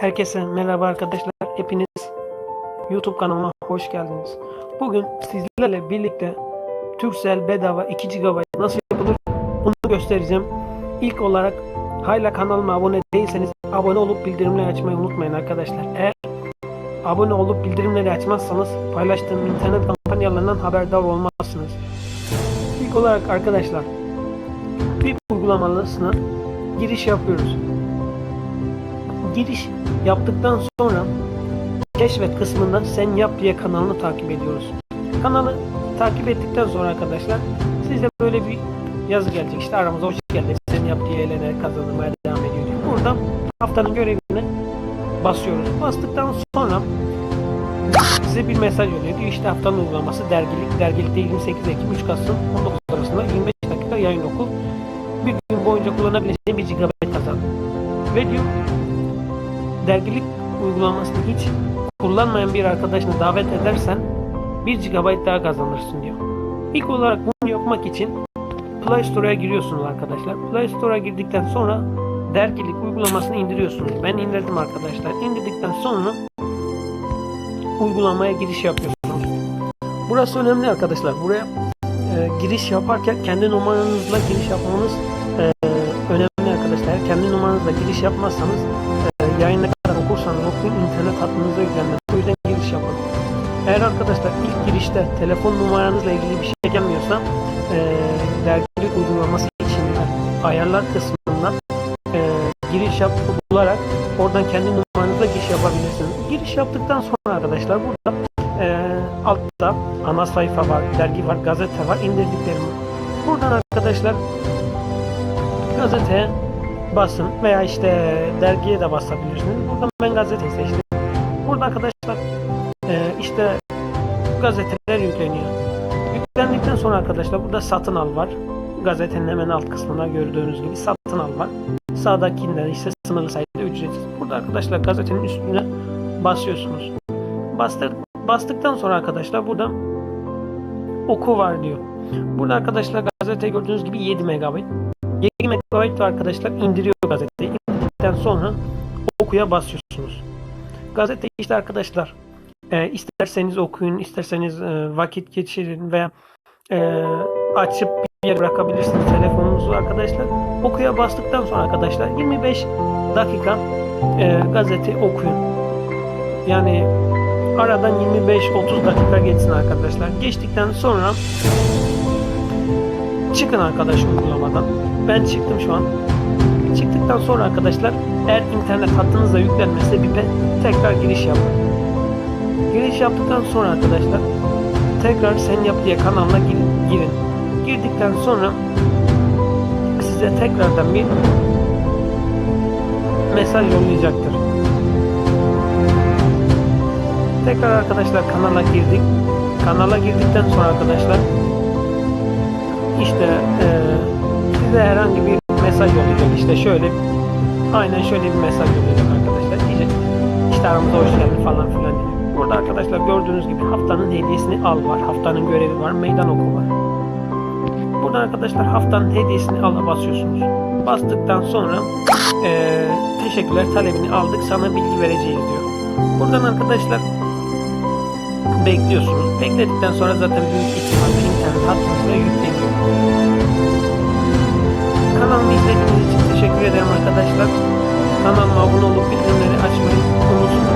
Herkese merhaba arkadaşlar. Hepiniz YouTube kanalıma hoş geldiniz. Bugün sizlerle birlikte Turkcell bedava 2 GB nasıl yapılır bunu göstereceğim. İlk olarak hala kanalıma abone değilseniz abone olup bildirimleri açmayı unutmayın arkadaşlar. Eğer abone olup bildirimleri açmazsanız paylaştığım internet kampanyalarından haberdar olmazsınız. İlk olarak arkadaşlar bir uygulamasına giriş yapıyoruz giriş yaptıktan sonra keşfet kısmında sen yap diye kanalını takip ediyoruz. Kanalı takip ettikten sonra arkadaşlar size böyle bir yazı gelecek. İşte aramıza hoş geldin. Sen yap diye eğlenerek kazanmaya devam ediyor diyor. Buradan haftanın görevine basıyoruz. Bastıktan sonra size bir mesaj oluyor. Diyor işte haftanın uygulaması dergilik. Dergilikte 28 Ekim 3 Kasım 19 arasında 25 dakika yayın oku. Bir gün boyunca kullanabileceğin 1 GB kazan. Ve diyor dergilik uygulamasını hiç kullanmayan bir arkadaşını davet edersen 1 GB daha kazanırsın diyor. İlk olarak bunu yapmak için Play Store'a giriyorsunuz arkadaşlar. Play Store'a girdikten sonra dergilik uygulamasını indiriyorsunuz. Ben indirdim arkadaşlar. İndirdikten sonra uygulamaya giriş yapıyorsunuz. Burası önemli arkadaşlar. Buraya e, giriş yaparken kendi numaranızla giriş yapmanız e, önemli arkadaşlar. Kendi numaranızla giriş yapmazsanız e, arkadaşlar ilk girişte telefon numaranızla ilgili bir şey gelmiyorsa e, dergilik uygulaması için ayarlar kısmından e, giriş yap bularak oradan kendi numaranızla giriş yapabilirsiniz. Giriş yaptıktan sonra arkadaşlar burada e, altta ana sayfa var, dergi var, gazete var, indirdiklerim var. Buradan arkadaşlar gazeteye basın veya işte dergiye de basabilirsiniz. Buradan ben gazeteyi seçtim. Burada arkadaşlar gazeteler yükleniyor. Yüklendikten sonra arkadaşlar burada satın al var. Gazetenin hemen alt kısmına gördüğünüz gibi satın al var. Sağdakinde ise sınırlı sayıda ücretsiz. Burada arkadaşlar gazetenin üstüne basıyorsunuz. Bastır, bastıktan sonra arkadaşlar burada oku var diyor. Burada arkadaşlar gazete gördüğünüz gibi 7 MB. 7 MB arkadaşlar indiriyor gazeteyi. İndirdikten sonra okuya basıyorsunuz. Gazete işte arkadaşlar e, isterseniz okuyun, isterseniz e, vakit geçirin veya e, açıp bir yere bırakabilirsiniz telefonunuzu arkadaşlar. Okuya bastıktan sonra arkadaşlar 25 dakika e, gazete okuyun. Yani aradan 25-30 dakika geçsin arkadaşlar. Geçtikten sonra çıkın arkadaş uygulamadan. Ben çıktım şu an. Çıktıktan sonra arkadaşlar eğer internet hattınızda yüklenmezse bir tekrar giriş yapın. Giriş yaptıktan sonra arkadaşlar tekrar sen yap diye kanalına girin. Girdikten sonra size tekrardan bir mesaj yollayacaktır. Tekrar arkadaşlar kanala girdik. Kanala girdikten sonra arkadaşlar işte e, size herhangi bir mesaj yollayacak. İşte şöyle aynen şöyle bir mesaj yollayacak arkadaşlar. Diyecek işte aramıza hoş geldin falan filan diye. Burada arkadaşlar gördüğünüz gibi haftanın hediyesini al var. Haftanın görevi var. Meydan oku var. Burada arkadaşlar haftanın hediyesini ala basıyorsunuz. Bastıktan sonra e, teşekkürler talebini aldık sana bilgi vereceğiz diyor. Buradan arkadaşlar bekliyorsunuz. Bekledikten sonra zaten büyük ihtimalle internet hattınıza yükleniyor. Kanalımı izlediğiniz için teşekkür ederim arkadaşlar. Kanalıma abone olup bildirimleri açmayı unutmayın.